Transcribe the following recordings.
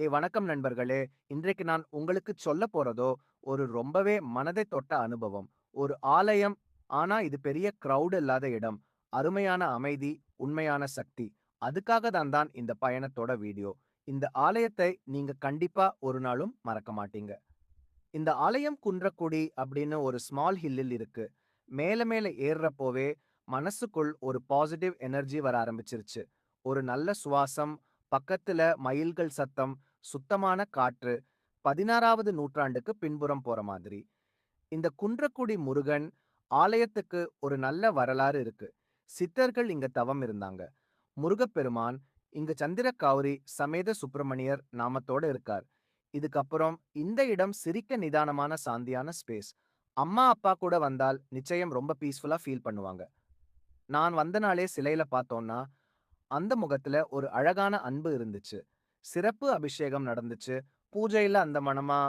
ஏ வணக்கம் நண்பர்களே. இன்றைக்கு நான் உங்களுக்கு சொல்ல போறதோ ஒரு ரொம்பவே மனதை தொட்ட அனுபவம். ஒரு ஆலயம் ஆனா இது பெரிய கிரவுட் இல்லாத இடம். அருமையான அமைதி உண்மையான சக்தி. அதுக்காக தான் தான் இந்த பயணத்தோட வீடியோ. இந்த ஆலயத்தை நீங்க கண்டிப்பா ஒரு நாளும் மறக்க மாட்டீங்க. இந்த ஆலயம் குன்றக்குடி அப்படின்னு ஒரு ஸ்மால் ஹில்லில் இருக்கு. மேல மேல ஏறுறப்போவே மனசுக்குள் ஒரு பாசிட்டிவ் எனர்ஜி வர ஆரம்பிச்சிருச்சு. ஒரு நல்ல சுவாசம் பக்கத்துல மயில்கள் சத்தம் சுத்தமான காற்று பதினாறாவது நூற்றாண்டுக்கு பின்புறம் போற மாதிரி. இந்த குன்றக்குடி முருகன் ஆலயத்துக்கு ஒரு நல்ல வரலாறு இருக்கு. சித்தர்கள் இங்க தவம் இருந்தாங்க. முருகப்பெருமான் இங்க சந்திரகாவுரி சமேத சுப்பிரமணியர் நாமத்தோட இருக்கார். இதுக்கப்புறம் இந்த இடம் சிரிக்க நிதானமான சாந்தியான ஸ்பேஸ் அம்மா அப்பா கூட வந்தால் நிச்சயம் ரொம்ப பீஸ்ஃபுல்லா ஃபீல் பண்ணுவாங்க. நான் வந்த நாளே சிலையில பார்த்தோன்னா அந்த முகத்துல ஒரு அழகான அன்பு இருந்துச்சு. சிறப்பு அபிஷேகம் நடந்துச்சு. பூஜையில அந்த மனமா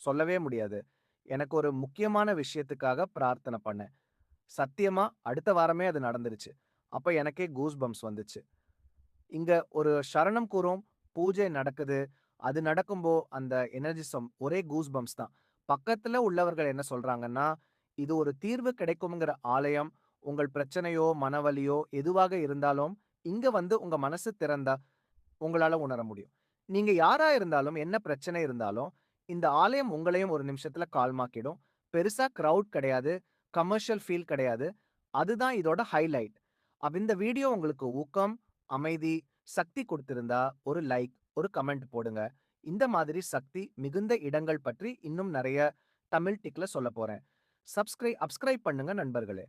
சொல்லவே முடியாது. எனக்கு ஒரு முக்கியமான விஷயத்துக்காக பிரார்த்தனை பண்ணேன். சத்தியமா அடுத்த வாரமே அது நடந்துருச்சு. அப்ப எனக்கே கூஸ் பம்ப்ஸ் வந்துச்சு. இங்க ஒரு சரணம் கூறும் பூஜை நடக்குது. அது நடக்கும்போ அந்த எனர்ஜிசம் ஒரே கூஸ் பம்ப்ஸ் தான். பக்கத்துல உள்ளவர்கள் என்ன சொல்றாங்கன்னா இது ஒரு தீர்வு கிடைக்கும்ங்கிற ஆலயம். உங்கள் பிரச்சனையோ மனவலியோ எதுவாக இருந்தாலும் இங்க வந்து உங்க மனசு திறந்தா உங்களால உணர முடியும். நீங்க யாரா இருந்தாலும் என்ன பிரச்சனை இருந்தாலும் இந்த ஆலயம் உங்களையும் ஒரு நிமிஷத்துல கால்மாக்கிடும் பெருசா க்ரௌட் கிடையாது கமர்ஷியல் ஃபீல் கிடையாது. அதுதான் இதோட ஹைலைட் அப்போ இந்த வீடியோ உங்களுக்கு ஊக்கம் அமைதி சக்தி கொடுத்திருந்தா ஒரு லைக் ஒரு கமெண்ட் போடுங்க. இந்த மாதிரி சக்தி மிகுந்த இடங்கள் பற்றி இன்னும் நிறைய தமிழ் டிக்ல சொல்ல போறேன். சப்ஸ்கிரைப் அப்ஸ்கிரைப் பண்ணுங்க நண்பர்களே.